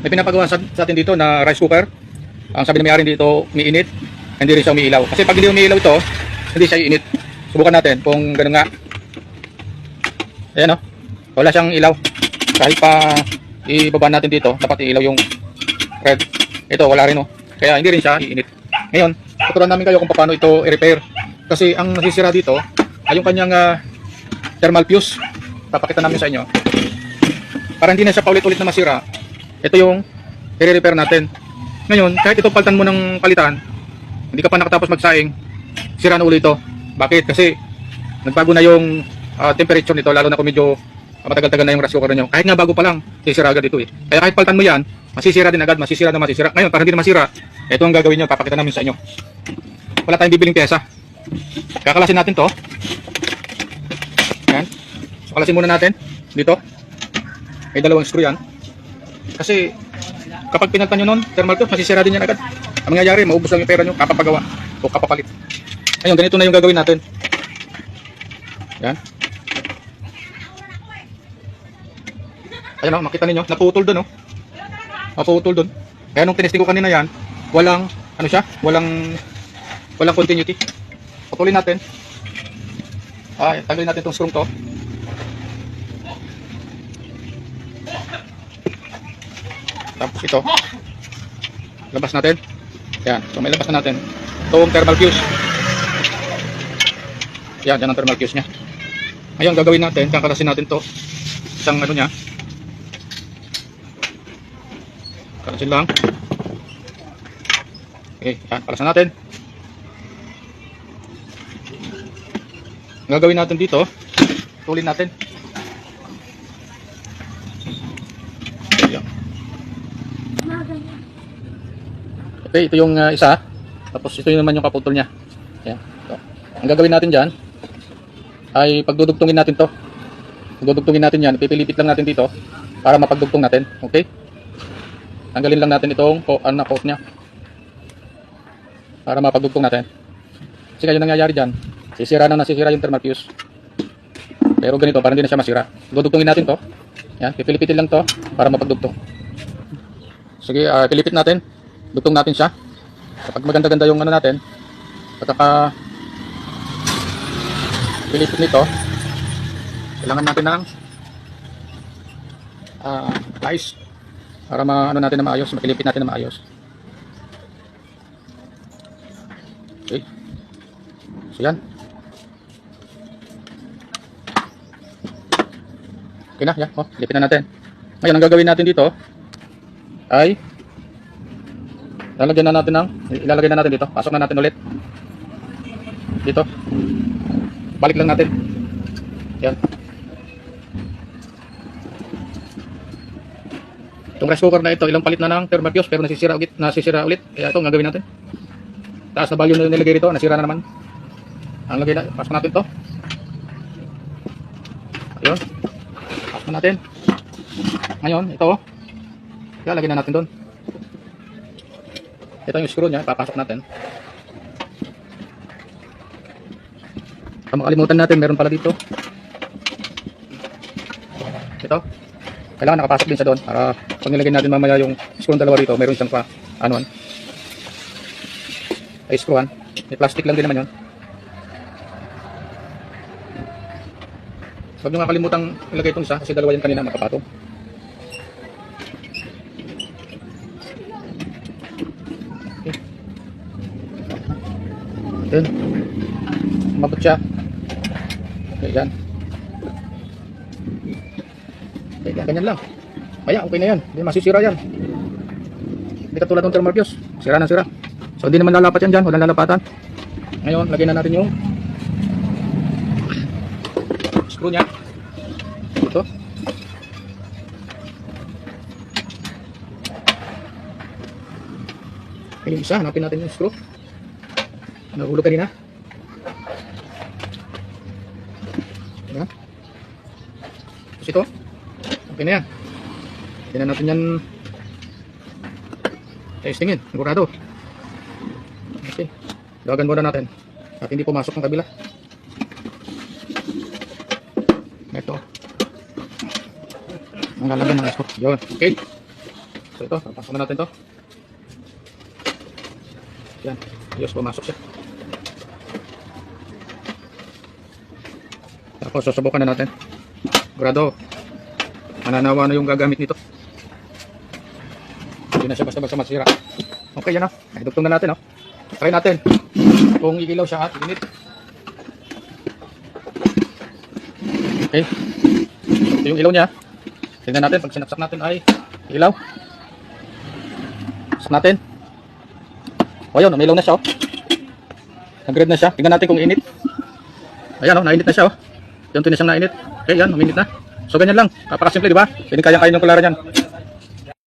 may pinapagawa sa, sa atin dito na rice cooker. Ang sabi ng may-ari dito, umiinit, hindi rin siya umiilaw. Kasi pag hindi umiilaw ito, hindi siya iinit. Subukan natin kung gano'n nga. Ayan o. Wala siyang ilaw. Kahit pa ibaba natin dito, dapat iilaw yung red. Ito, wala rin o. Kaya hindi rin siya iinit. Ngayon, tuturuan namin kayo kung paano ito i-repair. Kasi ang nasisira dito ay yung kanyang ah, thermal fuse. Papakita namin sa inyo. Para hindi na siya paulit-ulit na masira, ito yung i-repair natin. Ngayon, kahit ito paltan mo ng palitan, hindi ka pa nakatapos magsaing, sira na ulit ito. Bakit? Kasi nagbago na yung ah, temperature nito, lalo na kung medyo matagal-tagal na yung rice cooker nyo. Kahit nga bago pa lang, sisira agad ito eh. Kaya kahit paltan mo yan, masisira din agad, masisira na masisira. Ngayon, para hindi na masira, ito ang gagawin nyo, papakita namin sa inyo. Wala tayong bibiling pyesa. Kakalasin natin to. Yan. So, kalasin muna natin. Dito. May dalawang screw yan. Kasi, kapag pinaltan nyo nun, thermal tube, masisira din yan agad. Ang mangyayari, maubos lang yung pera nyo, kapapagawa o kapapalit. Ngayon, ganito na yung gagawin natin. Yan. Ayan o, makita ninyo, naputol dun o. Naputol dun. Kaya nung tinesting ko kanina yan, walang, ano siya, walang, walang continuity. Putulin natin. Ay, tanggalin natin itong screw to. Tapos ito. Labas natin. Yan. So may labas na natin. Itong thermal fuse. Yan, yan ang thermal fuse niya. Ngayon gagawin natin, kakalasin natin to. Isang ano niya. Kalasin lang. Okay, yan, kalasan natin. Gagawin natin dito, tulin natin. Yan. Okay, ito yung uh, isa. Tapos ito yung naman yung kaputol niya. Ayan. Ito. Ang gagawin natin dyan, ay pagdudugtungin natin to. Pagdudugtungin natin yan, ipipilipit lang natin dito para mapagdugtong natin. Okay? Tanggalin lang natin itong po, ano na coat niya. Para mapagdugtong natin. Kasi kayo nangyayari dyan, sisira na nasisira yung thermal fuse. Pero ganito, para hindi na siya masira. Dudugtungin natin to. Yan, pipilipitin lang to para mapagdugtong. Sige, ah, pilipit natin. Dugtong natin siya. Kapag maganda-ganda yung ano natin, pagkaka pilipit nito, kailangan natin ng ah, ice para ma ano natin na maayos, makilipit natin na maayos. Okay. So yan. Okay na, yan. Oh, lipin na natin. Ngayon, ang gagawin natin dito ay lalagyan na natin ng ilalagay na natin dito. Pasok na natin ulit. Dito. Balik lang natin. Yan. Itong rice cooker na ito, ilang palit na ng thermal fuse pero nasisira ulit, nasisira ulit. Kaya ito, ang gagawin natin. Taas na value na nilagay rito, nasira na naman. Ang lagay na, pasok natin to. Ayun. Pasok natin. Ngayon, ito. Kaya lagyan na natin doon. Ito yung screw niya, papasok natin. Kung makalimutan natin, meron pala dito. Ito. Kailangan nakapasok din siya doon para pag nilagay natin mamaya yung screw dalawa rito, meron siyang pa, anuan. Ay, screwan. May plastic lang din naman yun. Huwag nyo nga kalimutang ilagay itong isa kasi dalawa yan kanina makapatong. Yun. Mabot siya. Okay, yan. Okay, yan, ganyan lang. Kaya, okay na yan. Hindi masisira yan. Hindi katulad ng thermal fuse. Sira na sira. So, hindi naman lalapat yan dyan. Walang lalapatan. Ngayon, lagyan na natin yung screw niya. Ito. Yung isa, hanapin natin yung screw. Nahulog kanina. Ayan. Tapos ito. Okay na yan. Na natin yan testingin. Sigurado. Okay. Dawagan muna natin. At hindi pumasok ang kabila. Ito. Ang lalagyan ng screw. Yun. Okay. So ito, papasok na natin to. Yan, ayos, pumasok siya. Tapos susubukan na natin. Grado. Mananawa na yung gagamit nito. Hindi na siya basta-basta masira. Okay, yan o. Ay, dugtong na natin o. Try natin. Kung iilaw siya at init. Okay. Ito yung ilaw niya. Tingnan natin pag sinaksak natin ay ilaw. Saksak natin. O yun, umilaw na siya oh. Nag-red na siya. Tingnan natin kung init. Ayan oh, nainit na siya oh. Yung tinis siyang nainit. Okay, yan, uminit na. So ganyan lang. Napakasimple, di ba? Pwede kaya kayo ng kulara niyan.